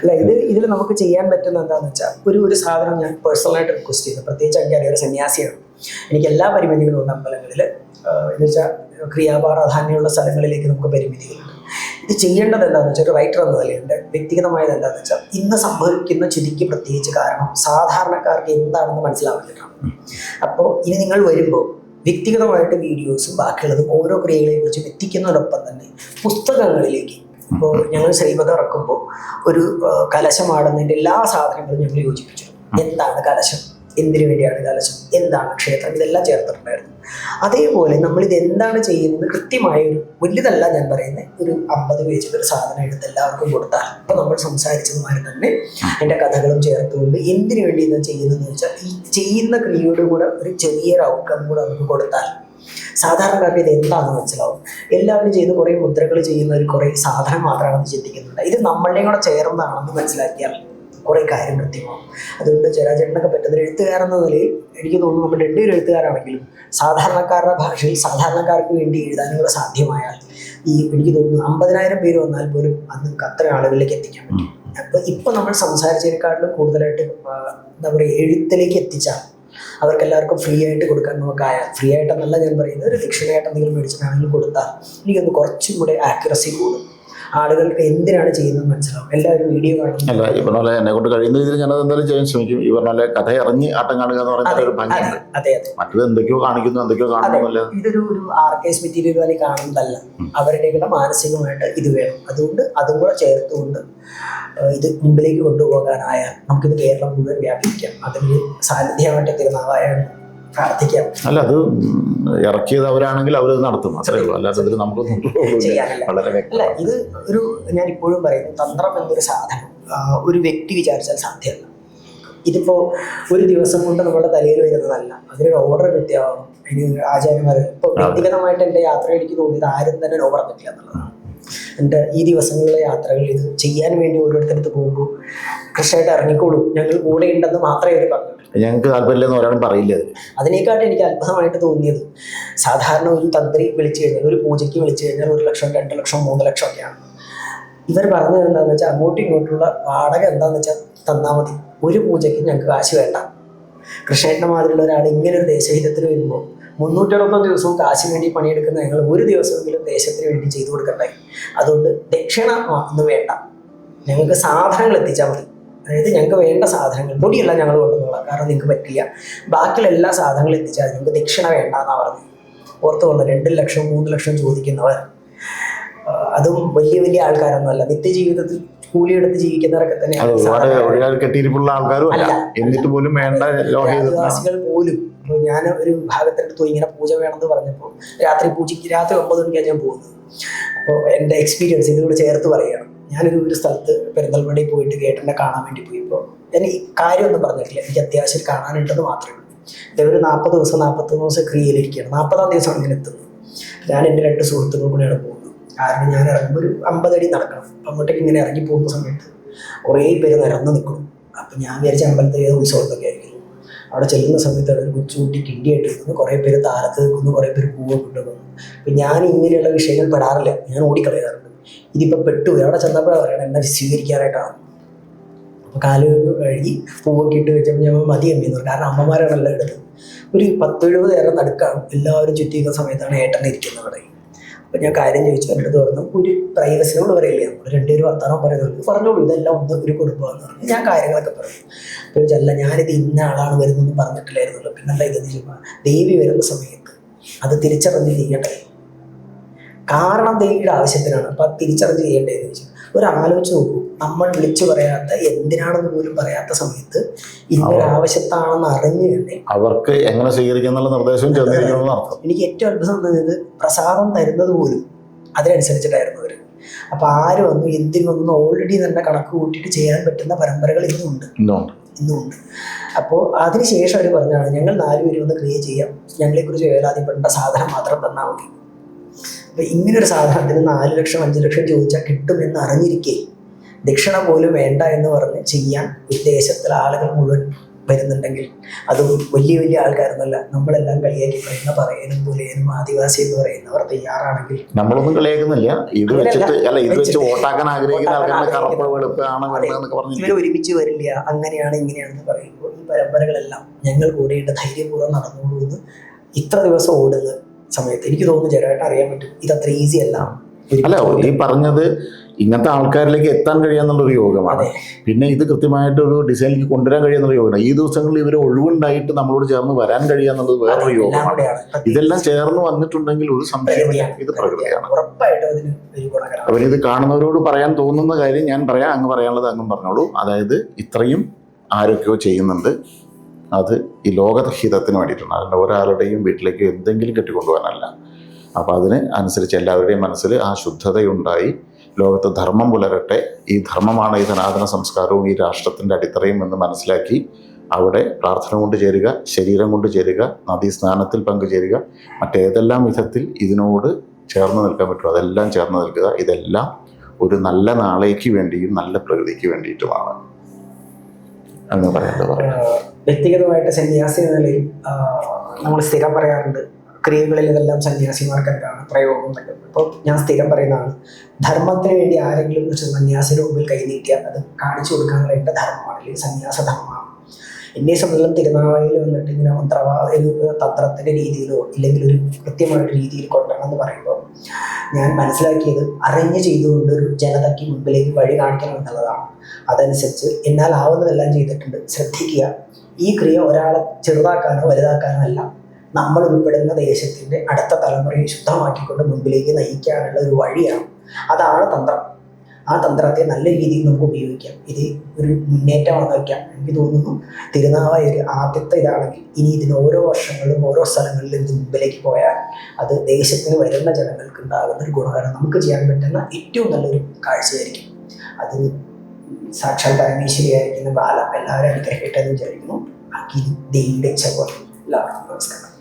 അല്ല ഇത് ഇതിൽ നമുക്ക് ചെയ്യാൻ പറ്റുന്ന എന്താണെന്ന് വെച്ചാൽ ഒരു ഒരു സാധനം ഞാൻ പേഴ്സണലായിട്ട് റിക്വസ്റ്റ് ചെയ്തു. പ്രത്യേകിച്ച് അങ്ങനെ ഒരു സന്യാസിയാണ്. എനിക്ക് എല്ലാ പരിമിതികളും ഉണ്ട് അമ്പലങ്ങളിൽ എന്ന് വെച്ചാൽ ക്രിയാപാറാധാന്യമുള്ള സ്ഥലങ്ങളിലേക്ക് നമുക്ക് പരിമിതികളുണ്ട്. ഇത് ചെയ്യേണ്ടത് എന്താണെന്ന് വെച്ചാൽ ഒരു റൈറ്റർ എന്ന നിലയുണ്ട്. വ്യക്തിഗതമായത് എന്താണെന്ന് വെച്ചാൽ ഇന്ന് സംഭവിക്കുന്ന ചിതിക്ക് പ്രത്യേകിച്ച് കാരണം സാധാരണക്കാർക്ക് എന്താണെന്ന് മനസ്സിലാവുന്നില്ല. അപ്പോൾ ഇനി നിങ്ങൾ വരുമ്പോൾ വ്യക്തിഗതമായിട്ട് വീഡിയോസും ബാക്കിയുള്ളതും ഓരോ ക്രിയകളെ കുറിച്ചും എത്തിക്കുന്നതിനൊപ്പം തന്നെ പുസ്തകങ്ങളിലേക്ക് ഇപ്പോൾ ഞങ്ങൾ ശ്രീമത ഇറക്കുമ്പോൾ ഒരു കലശമാടുന്നതിന്റെ എല്ലാ സാധനങ്ങളും ഞങ്ങൾ യോജിപ്പിച്ചു. എന്താണ് കലശം? എന്തിനു വേണ്ടിയാണ് കലശം? എന്താണ് ക്ഷേത്രം? ഇതെല്ലാം ചേർത്തിട്ടുണ്ടായിരുന്നു. അതേപോലെ നമ്മൾ ഇത് എന്താണ് ചെയ്യുന്നത്? കൃത്യമായ ഒരു വലുതല്ല ഞാൻ പറയുന്നത് ഒരു അമ്പത് പേജിൽ ഒരു സാധനം എടുത്ത് എല്ലാവർക്കും കൊടുത്താൽ. ഇപ്പൊ നമ്മൾ സംസാരിച്ചതുമാതിരി തന്നെ എന്റെ കഥകളും ചേർത്തുകൊണ്ട് എന്തിനു വേണ്ടി ഇത് ചെയ്യുന്നതെന്ന് വെച്ചാൽ ഈ ചെയ്യുന്ന ക്രിയയോട് കൂടെ ഒരു ചെറിയൊരു ഔട്ട്കം കൂടെ നമുക്ക് കൊടുത്താൽ സാധാരണക്കാർക്ക് ഇത് എന്താണെന്ന് മനസ്സിലാവും. എല്ലാവരും ചെയ്ത് കുറേ മുദ്രകൾ ചെയ്യുന്ന ഒരു കുറേ സാധനം മാത്രമാണെന്ന് ചിന്തിക്കുന്നുണ്ട്. ഇത് നമ്മളുടെയും കൂടെ ചേർന്നതാണെന്ന് മനസ്സിലാക്കിയാൽ കുറേ കാര്യം കൃത്യമാവും. അതുകൊണ്ട് ചേരാചേട്ടനൊക്കെ പറ്റുന്ന എഴുത്തുകാരെന്ന നിലയിൽ എനിക്ക് തോന്നുന്നു നമ്മൾ രണ്ടുപേരും എഴുത്തുകാരാണെങ്കിലും സാധാരണക്കാരുടെ ഭാഷയിൽ സാധാരണക്കാർക്ക് വേണ്ടി എഴുതാനുള്ള സാധ്യമായാൽ ഈ എനിക്ക് തോന്നുന്നു അമ്പതിനായിരം പേര് വന്നാൽ പോലും അത് നമുക്ക് അത്ര ആളുകളിലേക്ക് എത്തിക്കാൻ പറ്റും. അപ്പോൾ ഇപ്പം നമ്മൾ സംസാരിച്ചതിനെക്കാട്ടിലും കൂടുതലായിട്ട് എന്താ പറയുക എഴുത്തിലേക്ക് എത്തിച്ചാൽ അവർക്ക് എല്ലാവർക്കും ഫ്രീ ആയിട്ട് കൊടുക്കാൻ നമുക്കായ ഫ്രീ ആയിട്ടെന്നല്ല ഞാൻ പറയുന്നത്. ഒരു ഫിക്ഷനായിട്ട് എന്തെങ്കിലും മേടിച്ചിട്ടാണെങ്കിലും കൊടുത്താൽ എനിക്കൊന്ന് കുറച്ചും കൂടെ ആക്യുറസി കൂടും. ആളുകൾക്ക് എന്തിനാണ് ചെയ്യുന്നത് മനസ്സിലാവും. എല്ലാവരും വീഡിയോ കാണും. അല്ല ഈ പറഞ്ഞ പോലെ എന്നെ കൊണ്ട് കഴിയുന്ന രീതിയിൽ ഞാൻ എന്തായാലും ചെയ്യാൻ ശ്രമിക്കും. ഈ പറഞ്ഞ പോലെ കഥ ഇറങ്ങി ആട്ടം കാണുക എന്ന് പറയുന്ന ഒരു ഭംഗിയുണ്ട് അതെ അതെ മറ്റത് എന്തൊക്കെയോ കാണിക്കുന്നു എന്തൊക്കെയോ കാണുന്നില്ല ഇതൊരു ഒരു ആർക്കേസ് മെറ്റീരിയൽ പോലെ കാണുന്നതല്ല. അവരുടെയൊക്കെ മാനസികമായിട്ട് ഇത് വേണം. അതുകൊണ്ട് അതും കൂടെ ചേർത്തുകൊണ്ട് ഇത് മുമ്പിലേക്ക് കൊണ്ടുപോകാനായാൽ നമുക്കിത് കേരളം മുഴുവൻ വ്യാപിക്കാം അതിന് സാന്നിധ്യമായിട്ട് തിരുനാവായാണ് പ്രാർത്ഥിക്കാം. അല്ല അത് ഇറക്കിയത് അവരാണെങ്കിൽ അവരത് നടത്തും. അത്രേ ഉള്ളൂ. അല്ലാതെ ഇതിൽ നമുക്കൊന്നും. വളരെ അല്ല ഇത് ഒരു ഞാൻ ഇപ്പോഴും പറയുന്നു തന്ത്രം എന്നൊരു സാധനം ഒരു വ്യക്തി വിചാരിച്ചാൽ സാധ്യമല്ല. ഇതിപ്പോ ഒരു ദിവസം കൊണ്ട് നമ്മുടെ തലയിൽ വരുന്നതല്ല. അതിനൊരു ഓർഡർ കൃത്യമാവും ഇനി ആചാര്യന്മാർ ഇപ്പൊ വ്യക്തിഗതമായിട്ട് എന്റെ യാത്ര എനിക്ക് തോന്നിയത് ആരും തന്നെ നോ പറഞ്ഞിട്ടില്ല എന്നുള്ളതാണ്. എന്റെ ഈ ദിവസങ്ങളിലെ യാത്രകൾ ഇത് ചെയ്യാൻ വേണ്ടി ഓരോരുത്തരടുത്ത് പോകുമ്പോൾ കൃത്യമായിട്ട് ഇറങ്ങിക്കോളൂ. ഞങ്ങൾ കൂടെ ഉണ്ടെന്ന് മാത്രമേ അവർ പറഞ്ഞിട്ടുള്ളൂ. ഞങ്ങൾക്ക് താല്പര്യമില്ലെന്ന് ഒരാളും പറയില്ല അത് അതിനേക്കാട്ട് എനിക്ക് അത്ഭുതമായിട്ട് തോന്നിയത് സാധാരണ ഒരു തന്ത്രി വിളിച്ചു കഴിഞ്ഞാൽ ഒരു പൂജയ്ക്ക് വിളിച്ചു കഴിഞ്ഞാൽ ഒരു ലക്ഷം രണ്ട് ലക്ഷം മൂന്ന് ലക്ഷം ഒക്കെയാണ്. ഇവർ പറഞ്ഞത് എന്താണെന്ന് വെച്ചാൽ അങ്ങോട്ടും ഇങ്ങോട്ടുള്ള വാടക എന്താണെന്ന് വെച്ചാൽ തന്നാൽ മതി. ഒരു പൂജയ്ക്ക് ഞങ്ങൾക്ക് കാശ് വേണ്ട. കൃഷ്ണേട്ടന്റെ മാതിരിയുള്ള ഒരാൾ ഇങ്ങനെ ഒരു ദേശഹിതത്തിന് വരുമ്പോൾ മുന്നൂറ്ററുപത്തൊന്ന് ദിവസവും കാശ് വേണ്ടി പണിയെടുക്കുന്ന ഞങ്ങൾ ഒരു ദിവസമെങ്കിലും ദേശത്തിന് വേണ്ടി ചെയ്തു കൊടുക്കണ്ടേ അതുകൊണ്ട് ദക്ഷിണ ഒന്നും വേണ്ട. ഞങ്ങൾക്ക് സാധനങ്ങൾ എത്തിച്ചാൽ മതി. അതായത് ഞങ്ങൾക്ക് വേണ്ട സാധനങ്ങൾ പൊടിയല്ല ഞങ്ങൾ കൊണ്ടുവന്നോളാം കാരണം നിങ്ങൾക്ക് പറ്റില്ല ബാക്കിയുള്ള എല്ലാ സാധനങ്ങളും എത്തിച്ചാൽ നിങ്ങൾക്ക് ദക്ഷിണ വേണ്ട എന്നാണ് പറഞ്ഞത്. ഓർത്ത് വന്നത് രണ്ട് ലക്ഷം മൂന്ന് ലക്ഷം ചോദിക്കുന്നവർ. അതും വലിയ വലിയ ആൾക്കാരൊന്നുമല്ല. നിത്യജീവിതത്തിൽ കൂലിയെടുത്ത് ജീവിക്കുന്നവരൊക്കെ തന്നെയാണ് കെട്ടിയിരിപ്പുള്ള ആൾക്കാരും അല്ല. അല്ല. എന്നിട്ട് പോലും വേണ്ട ആദിവാസികൾ പോലും ഞാൻ ഒരു ഭാഗത്തെടുത്തു പോയി ഇങ്ങനെ പൂജ വേണമെന്ന് പറഞ്ഞപ്പോൾ രാത്രി പൂജയ്ക്ക് രാത്രി ഒമ്പത് മണിക്കാണ് ഞാൻ പോകുന്നത്. അപ്പോൾ എന്റെ എക്സ്പീരിയൻസ് ഇതിനോട് ചേർത്ത് പറയുകയാണ് ഞാനൊരു ഒരു സ്ഥലത്ത് പെരുന്തൽമണി പോയിട്ട് ഗേട്ടനെ കാണാൻ വേണ്ടി പോയപ്പോൾ ഞാൻ ഈ കാര്യമൊന്നും പറഞ്ഞിട്ടില്ല. എനിക്ക് അത്യാവശ്യം കാണാനുണ്ടെന്ന് മാത്രമേ ഉള്ളൂ. ഇതേ ഒരു നാൽപ്പത് ദിവസം നാൽപ്പത്തൊന്ന് ദിവസം ക്രിയയിലിരിക്കുകയാണ്. നാൽപ്പതാം ദിവസമാണ് അങ്ങനെ എത്തുന്നത്. ഞാൻ എന്റെ രണ്ട് സുഹൃത്തുക്കൾ കൂടെയാണ് പോകുന്നത്. കാരണം ഞാൻ ഇറങ്ങുമ്പോൾ ഒരു അമ്പതടി നടക്കണം. അങ്ങോട്ടേക്ക് ഇങ്ങനെ ഇറങ്ങി പോകുന്ന സമയത്ത് കുറേ പേര് നിരന്ന് നിൽക്കണം അപ്പം ഞാൻ വിചാരിച്ച അമ്പലത്തിൽ ഏത് ഉത്സവത്തൊക്കെ ആയിരിക്കും. അവിടെ ചെല്ലുന്ന സമയത്ത് അവിടെ ഒരു കൊച്ചുകുട്ടി കിണ്ടിയായിട്ട് നിൽക്കുന്നു കുറേ പേര് താരത്ത് നിൽക്കുന്നു. കുറേ പേര് പൂവ് കൊണ്ടുവന്നു അപ്പം ഞാൻ ഇങ്ങനെയുള്ള വിഷയങ്ങൾ പെടാറില്ല. ഞാൻ ഓടിക്കളയാറുണ്ട്. ഇതിപ്പോൾ പെട്ടു. അവിടെ ചെന്നപ്പോഴാണ് പറയണം? എന്നെ സ്വീകരിക്കാനായിട്ടാണ് അപ്പോൾ കാൽ കഴുകി പൂവൊക്കെ ഇട്ട് വെച്ചപ്പോൾ ഞാൻ മതി അമ്മി എന്ന് പറഞ്ഞു. കാരണം അമ്മമാരാണല്ലോ എടുത്തത് ഒരു പത്തെഴുപത് ഏറെ നടുക്കാണ്. എല്ലാവരും ചുറ്റിക്കുന്ന സമയത്താണ് ഏട്ടൻ ഇരിക്കുന്നത് അവിടെ. അപ്പം ഞാൻ കാര്യം ചോദിച്ചു. എന്റെ അടുത്ത് പറഞ്ഞു ഒരു പ്രൈവസിനോട് പറയില്ലേ? നമ്മൾ രണ്ടുപേരും വർത്തമാനം പറയുന്നുണ്ട് പറഞ്ഞോളൂ. ഇതെല്ലാം ഒന്ന് ഒരു കുടുംബമാണെന്ന് പറഞ്ഞു ഞാൻ കാര്യങ്ങളൊക്കെ പറഞ്ഞു. അപ്പോൾ ചോദിച്ചല്ല ഞാനിത് ഇന്ന ആളാണ് വരുന്നതെന്ന് പറഞ്ഞിട്ടില്ലായിരുന്നല്ലോ. പിന്നല്ല ചോദിച്ചാൽ ദേവി വരുന്ന സമയത്ത് അത് തിരിച്ചറിഞ്ഞ് ചെയ്യട്ടെ. കാരണം ദേവിയുടെ ആവശ്യത്തിനാണ്. അപ്പം തിരിച്ചറിഞ്ഞ് ചെയ്യേണ്ടതെന്ന് ചോദിച്ചാൽ ഒരു ആലോചിച്ച് നോക്കൂ. നമ്മൾ വിളിച്ചു പറയാത്ത എന്തിനാണെന്ന് പോലും പറയാത്ത സമയത്ത് ഇന്നൊരു ആവശ്യത്താണെന്ന് അറിഞ്ഞു തന്നെ അവർക്ക് എങ്ങനെ സ്വീകരിക്കാം എന്നുള്ള നിർദ്ദേശവും എനിക്ക് ഏറ്റവും അത്ഭുതം തോന്നിയത് പ്രസാദം തരുന്നത് പോലും അതിനനുസരിച്ചിട്ടായിരുന്നു അവർ അപ്പൊ ആര് വന്നു എന്തിനു വന്നു ഓൾറെഡി തന്നെ കണക്ക് കൂട്ടിയിട്ട് ചെയ്യാൻ പറ്റുന്ന പരമ്പരകൾ ഇന്നുണ്ട്. ഇന്നുണ്ട്. ഇന്നുമുണ്ട് അപ്പോൾ അതിനുശേഷം അവർ പറഞ്ഞാണ് ഞങ്ങൾ നാലുപേരും ഒന്ന് ക്രിയേറ്റ് ചെയ്യാം. ഞങ്ങളെക്കുറിച്ച് വേലാതിപ്പെടേണ്ട സാധനം മാത്രം തന്നാൽ മതി. അപ്പോൾ ഒരു സാധനത്തിന് നാല് ലക്ഷം അഞ്ച് ലക്ഷം ചോദിച്ചാൽ കിട്ടുമെന്ന് അറിഞ്ഞിരിക്കെ. ദക്ഷിണ പോലും വേണ്ട എന്ന് പറഞ്ഞ് ചെയ്യാൻ ദേശത്തിലെ ആളുകൾ മുഴുവൻ വരുന്നുണ്ടെങ്കിൽ അത് വലിയ വലിയ ആൾക്കാരൊന്നുമല്ല നമ്മളെല്ലാം കളിയാക്കി പറയുന്ന പറയാനും പുലയനും ആദിവാസി എന്ന് പറയുന്നവർ തയ്യാറാണെങ്കിൽ. നമ്മളൊന്നും കളിയാക്കുന്നില്ല. ഇത് വെച്ചിട്ട് അല്ല ഇത് വെച്ച് വോട്ടാക്കാൻ ആഗ്രഹിക്കുന്ന ഇവർ ഒരുമിച്ച് വരില്ല. അങ്ങനെയാണ് ഇങ്ങനെയാണെന്ന് പറയുമ്പോൾ ഈ പരമ്പരകളെല്ലാം ഞങ്ങൾ കൂടെയുണ്ട് ധൈര്യപൂർവം നടന്നുകൊണ്ടുവന്ന് ഇത്ര ദിവസം ഓടുന്ന സമയത്ത്. എനിക്ക് തോന്നുന്നു ചെറുതായിട്ട് അറിയാൻ പറ്റും. ഇത് അത്ര ഈസി അല്ല അല്ല ഈ പറഞ്ഞത് ഇങ്ങനത്തെ ആൾക്കാരിലേക്ക് എത്താൻ കഴിയാന്നുള്ളൊരു യോഗമാണ്. പിന്നെ ഇത് കൃത്യമായിട്ട് ഒരു ഡിസൈനിലേക്ക് കൊണ്ടുവരാൻ കഴിയാന്നുള്ള യോഗമാണ്. ഈ ദിവസങ്ങളിൽ ഇവർ ഒഴിവുണ്ടായിട്ട് നമ്മളോട് ചേർന്ന് വരാൻ കഴിയാന്നുള്ളത് വേറൊരു യോഗമാണ്. ഇതെല്ലാം ചേർന്ന് വന്നിട്ടുണ്ടെങ്കിൽ ഒരു സംശയമില്ല ഇത് പ്രകൃതിയാണ്. അവരിത് കാണുന്നവരോട് പറയാൻ തോന്നുന്ന കാര്യം ഞാൻ പറയാം. അങ്ങ് പറയാനുള്ളത് അങ്ങും പറഞ്ഞോളൂ. അതായത് ഇത്രയും ആരൊക്കെയോ ചെയ്യുന്നുണ്ട്. അത് ഈ ലോകഹിതത്തിന് വേണ്ടിയിട്ടാണ്. അതുകൊണ്ട് ഒരാളുടെയും വീട്ടിലേക്ക് എന്തെങ്കിലും കെട്ടിക്കൊണ്ടുപോകാനല്ല. അപ്പോൾ അതിന് അനുസരിച്ച് എല്ലാവരുടെയും മനസ്സിൽ ആ ശുദ്ധതയുണ്ടായി. ലോകത്ത് ധർമ്മം പുലരട്ടെ. ഈ ധർമ്മമാണ് ഈ സനാതന സംസ്കാരവും ഈ രാഷ്ട്രത്തിന്റെ അടിത്തറയും എന്ന് മനസ്സിലാക്കി അവിടെ പ്രാർത്ഥന കൊണ്ട് ചേരുക ശരീരം കൊണ്ട് ചേരുക നദീ സ്നാനത്തിൽ പങ്കുചേരുക. മറ്റേതെല്ലാം വിധത്തിൽ ഇതിനോട് ചേർന്ന് നിൽക്കാൻ പറ്റും അതെല്ലാം ചേർന്ന് നിൽക്കുക. ഇതെല്ലാം ഒരു നല്ല നാളേക്ക് വേണ്ടിയും നല്ല പ്രകൃതിക്ക് വേണ്ടിയിട്ടുമാണ്. എന്ന് പറയുന്നത് പറയാം വ്യക്തിഗതമായിട്ട് സന്യാസി നിലയിൽ നമ്മൾ സ്ഥിരം പറയാറുണ്ട് ക്രിയകളിൽ ഇതെല്ലാം സന്യാസിമാർക്ക് എന്താണ് പ്രയോഗം പറ്റും ഇപ്പോൾ ഞാൻ സ്ഥിരം പറയുന്നതാണ് ധർമ്മത്തിന് വേണ്ടി ആരെങ്കിലും ഒരു സന്യാസി മുമ്പിൽ കൈനീട്ടിയാൽ അത് കാണിച്ചു കൊടുക്കാനുള്ള എന്റെ ധർമ്മമാണ് അല്ലെങ്കിൽ സന്യാസ ധർമ്മമാണ്. എന്നെ സംബന്ധിച്ചും തിരുനാവായിൽ വന്നിട്ട് ഇങ്ങനെ മന്ത്രവാ ഒരു രീതിയിലോ ഇല്ലെങ്കിൽ ഒരു കൃത്യമായിട്ട് രീതിയിൽ കൊണ്ടുവരണം എന്ന് പറയുമ്പോൾ ഞാൻ മനസ്സിലാക്കിയത് അറിഞ്ഞ് ചെയ്തുകൊണ്ട് ഒരു ജനതയ്ക്ക് മുമ്പിലേക്ക് വഴി കാണിക്കണം എന്നുള്ളതാണ്. അതനുസരിച്ച് എന്നാൽ ആവുന്നതെല്ലാം ചെയ്തിട്ടുണ്ട്. ശ്രദ്ധിക്കുക. ഈ ക്രിയ ഒരാളെ ചെറുതാക്കാനോ വലുതാക്കാനോ അല്ല. നമ്മൾ ഉൾപ്പെടുന്ന ദേശത്തിന്റെ അടുത്ത തലമുറയെ ശുദ്ധമാക്കിക്കൊണ്ട് മുമ്പിലേക്ക് നയിക്കാനുള്ള ഒരു വഴിയാണ്. അതാണ് തന്ത്രം. ആ തന്ത്രത്തെ നല്ല രീതിയിൽ നമുക്ക് ഉപയോഗിക്കാം. ഇത് ഒരു മുന്നേറ്റമാണെന്ന് വയ്ക്കാം. എനിക്ക് തോന്നുന്നു തിരുനാവായ ഒരു ആദ്യത്തെ ഇതാണെങ്കിൽ ഇനി ഇതിന് ഓരോ വർഷങ്ങളിലും ഓരോ സ്ഥലങ്ങളിലും ഇത് മുമ്പിലേക്ക് പോയാൽ അത് ദേശത്തിന് വരുന്ന ജനങ്ങൾക്ക് ഉണ്ടാകുന്ന ഒരു ഗുണകരം. നമുക്ക് ചെയ്യാൻ പറ്റുന്ന ഏറ്റവും നല്ലൊരു കാഴ്ചയായിരിക്കും. അത് സാക്ഷാൽ പരമേശ്വരിയായിരിക്കുന്ന ബാല. എല്ലാവരും അനുഗ്രഹിക്കട്ടെ എന്ന് വിചാരിക്കുന്നു. അഖിൽ ദേവിയുടെ ചവർ എല്ലാവർക്കും നമസ്കാരം